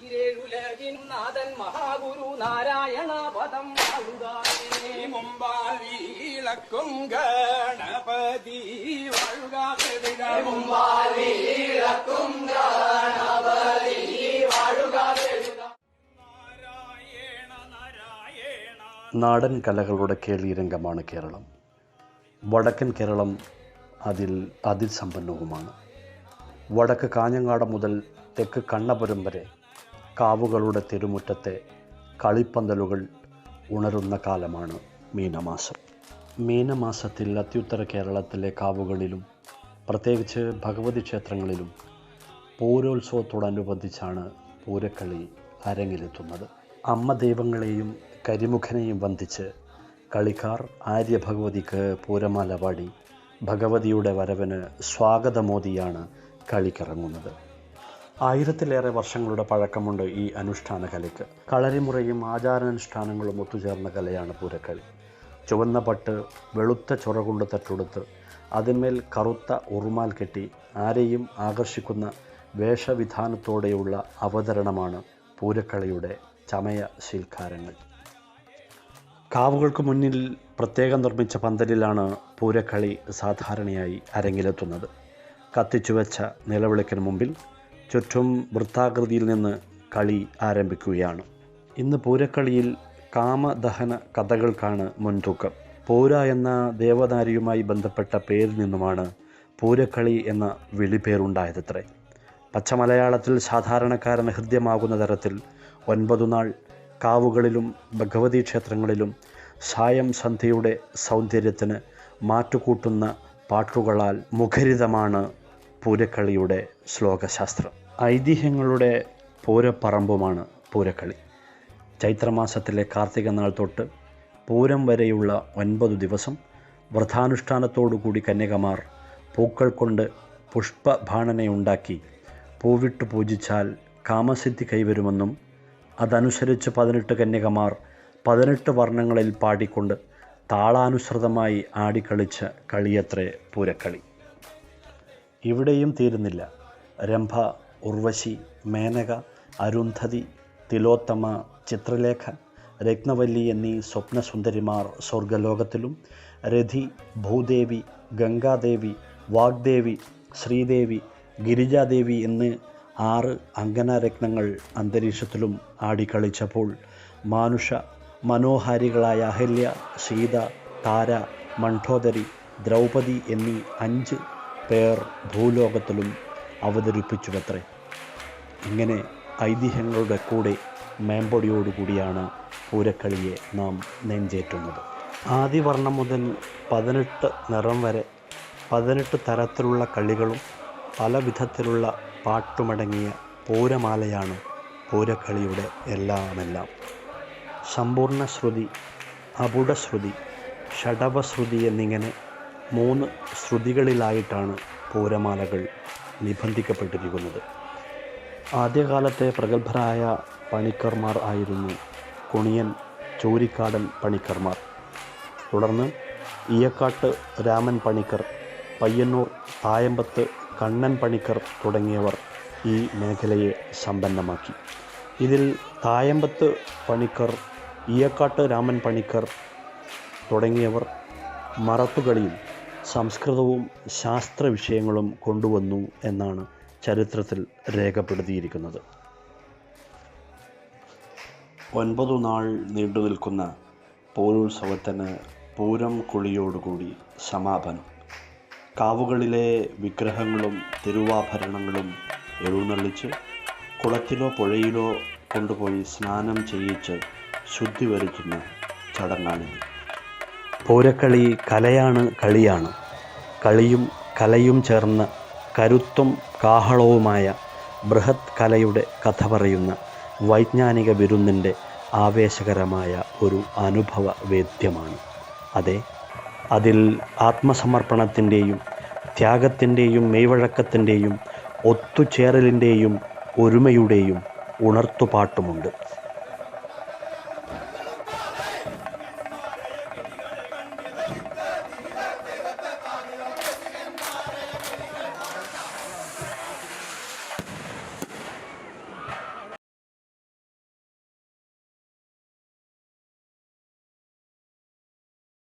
ഈരേഴുലകിനും നാഥൻ മഹാഗുരു നാരായണ പദം മുമ്പാൽ വീളക്കും ഗണപതി വാഴുക മുമ്പാൽ നാരായണ നാരായണ. നാടൻ കലകളുടെ കേളീരംഗമാണ് കേരളം. വടക്കൻ കേരളം അതിൽ അതിസമ്പന്നവുമാണ് വടക്ക് കാഞ്ഞങ്ങാട് മുതൽ തെക്ക് കണ്ണപുരം വരെ കാവുകളുടെ തിരുമുറ്റത്തെ കളിപ്പന്തലുകൾ ഉണരുന്ന കാലമാണ് മീനമാസം. മീനമാസത്തിൽ അത്യുത്തര കേരളത്തിലെ കാവുകളിലും പ്രത്യേകിച്ച് ഭഗവതി ക്ഷേത്രങ്ങളിലും പൂരോത്സവത്തോടനുബന്ധിച്ചാണ് പൂരക്കളി അരങ്ങിലെത്തുന്നത്. അമ്മ ദൈവങ്ങളെയും കരിമുഖനെയും വന്ദിച്ച് കളിക്കാർ ആര്യഭഗവതിക്ക് പൂരമാല പാടി ഭഗവതിയുടെ വരവിന് സ്വാഗതമോദിയാണ് കളിക്കിറങ്ങുന്നത്. ആയിരത്തിലേറെ വർഷങ്ങളുടെ പഴക്കമുണ്ട് ഈ അനുഷ്ഠാന കലയ്ക്ക്. കളരിമുറയും ആചാരാനുഷ്ഠാനങ്ങളും ഒത്തുചേർന്ന കലയാണ് പൂരക്കളി ചുവന്ന പട്ട് വെളുത്ത ചൊറ കൊണ്ട് തട്ടുടുത്ത് അതിന്മേൽ കറുത്ത ഉറുമാൽ കെട്ടി ആരെയും ആകർഷിക്കുന്ന വേഷവിധാനത്തോടെയുള്ള അവതരണമാണ് പൂരക്കളിയുടെ ചമയ ശീൽക്കാരങ്ങൾ. കാവുകൾക്ക് മുന്നിൽ പ്രത്യേകം നിർമ്മിച്ച പന്തലിലാണ് പൂരക്കളി സാധാരണയായി അരങ്ങിലെത്തുന്നത്. കത്തിച്ചുവെച്ച നിലവിളക്കിന് മുമ്പിൽ ചുറ്റും വൃത്താകൃതിയിൽ നിന്ന് കളി ആരംഭിക്കുകയാണ്. ഇന്ന് പൂരക്കളിയിൽ കാമദഹന കഥകൾക്കാണ് മുൻതൂക്കം. പൂര എന്ന ദേവദാരിയുമായി ബന്ധപ്പെട്ട പേരിൽ നിന്നുമാണ് പൂരക്കളി എന്ന വിളിപ്പേരുണ്ടായതത്രേ പച്ചമലയാളത്തിൽ സാധാരണക്കാരന് ഹൃദ്യമാകുന്ന തരത്തിൽ ഒൻപതു നാൾ കാവുകളിലും ഭഗവതി ക്ഷേത്രങ്ങളിലും സായം സന്ധ്യയുടെ സൗന്ദര്യത്തിന് മാറ്റുകൂട്ടുന്ന പാട്ടുകളാൽ മുഖരിതമാണ് പൂരക്കളിയുടെ ശ്ലോകശാസ്ത്രം. ഐതിഹ്യങ്ങളുടെ പൂരപ്പറമ്പുമാണ് പൂരക്കളി. ചൈത്രമാസത്തിലെ കാർത്തിക നാൾ തൊട്ട് പൂരം വരെയുള്ള ഒൻപതു ദിവസം വ്രതാനുഷ്ഠാനത്തോടുകൂടി കന്യകമാർ പൂക്കൾ കൊണ്ട് പുഷ്പഭാണനയുണ്ടാക്കി പൂവിട്ട് പൂജിച്ചാൽ കാമസിദ്ധി കൈവരുമെന്നും അതനുസരിച്ച് പതിനെട്ട് കന്യകമാർ പതിനെട്ട് വർണങ്ങളിൽ പാടിക്കൊണ്ട് താളാനുസൃതമായി ആടിക്കളിച്ച കളിയത്രേ പൂരക്കളി. ഇവിടെയും തീരുന്നില്ല. രംഭ ഉർവശി മേനക അരുന്ധതി തിലോത്തമ ചിത്രലേഖ രത്നവല്ലി എന്നീ സ്വപ്നസുന്ദരിമാർ സ്വർഗലോകത്തിലും രഥി ഭൂദേവി ഗംഗാദേവി വാഗ്ദേവി ശ്രീദേവി ഗിരിജാദേവി എന്ന് ആറ് അങ്കനരത്നങ്ങൾ അന്തരീക്ഷത്തിലും ആടിക്കളിച്ചപ്പോൾ മാനുഷ മനോഹാരികളായ അഹല്യ സീത താര മണ്ഠോദരി ദ്രൗപദി എന്നീ അഞ്ച് പേർ ഭൂലോകത്തിലും അവതരിപ്പിച്ചുവത്രേ. ഇങ്ങനെ ഐതിഹ്യങ്ങളുടെ കൂടെ മേമ്പൊടിയോടുകൂടിയാണ് പൂരക്കളിയെ നാം നെഞ്ചേറ്റുന്നത്. ആദിവർണം മുതൽ പതിനെട്ട് നിറം വരെ പതിനെട്ട് തരത്തിലുള്ള കളികളും പല വിധത്തിലുള്ള പാട്ടുമടങ്ങിയ പൂരമാലയാണ് പൂരക്കളിയുടെ എല്ലാമെല്ലാം. സമ്പൂർണ ശ്രുതി അപുടശ്രുതി ഷഡവശ്രുതി എന്നിങ്ങനെ മൂന്ന് ശ്രുതികളിലായിട്ടാണ് പൂരമാലകൾ നിബന്ധിക്കപ്പെട്ടിരിക്കുന്നത്. ആദ്യകാലത്തെ പ്രഗത്ഭരായ പണിക്കർമാർ ആയിരുന്നു കുണിയൻ ചോരിക്കാടൻ പണിക്കർമാർ. തുടർന്ന് ഇയക്കാട്ട് രാമൻ പണിക്കർ പയ്യന്നൂർ തായമ്പത്ത് കണ്ണൻ പണിക്കർ തുടങ്ങിയവർ ഈ മേഖലയെ സമ്പന്നമാക്കി. ഇതിൽ തായമ്പത്ത് പണിക്കർ ഇയക്കാട്ട് രാമൻ പണിക്കർ തുടങ്ങിയവർ മറത്തുകളിയിൽ സംസ്കൃതവും ശാസ്ത്ര വിഷയങ്ങളും കൊണ്ടുവന്നു എന്നാണ് ചരിത്രത്തിൽ രേഖപ്പെടുത്തിയിരിക്കുന്നത്. ഒൻപതു നാൾ നീണ്ടു നിൽക്കുന്ന പൂരോത്സവത്തിന് പൂരം കുളിയോടുകൂടി സമാപനം. കാവുകളിലെ വിഗ്രഹങ്ങളും തിരുവാഭരണങ്ങളും എഴുന്നള്ളിച്ച് കുളത്തിലോ പുഴയിലോ കൊണ്ടുപോയി സ്നാനം ചെയ്യിച്ച് ശുദ്ധി വരുത്തുന്ന ചടങ്ങാണിത്. പൂരക്കളി കലയാണ് കളിയാണ്. കളിയും കലയും ചേർന്ന കരുത്തും കാഹളവുമായ ബൃഹത് കലയുടെ കഥ പറയുന്ന വൈജ്ഞാനിക വിരുന്നിന്റെ ആവേശകരമായ ഒരു അനുഭവ വേദ്യമാണ്. അതെ അതിൽ ആത്മസമർപ്പണത്തിന്റെയും ത്യാഗത്തിന്റെയും മെയ്വഴക്കത്തിന്റെയും ഒത്തുചേരലിന്റെയും ഒരുമയുടെയും ഉണർത്തുപാട്ടുമുണ്ട്.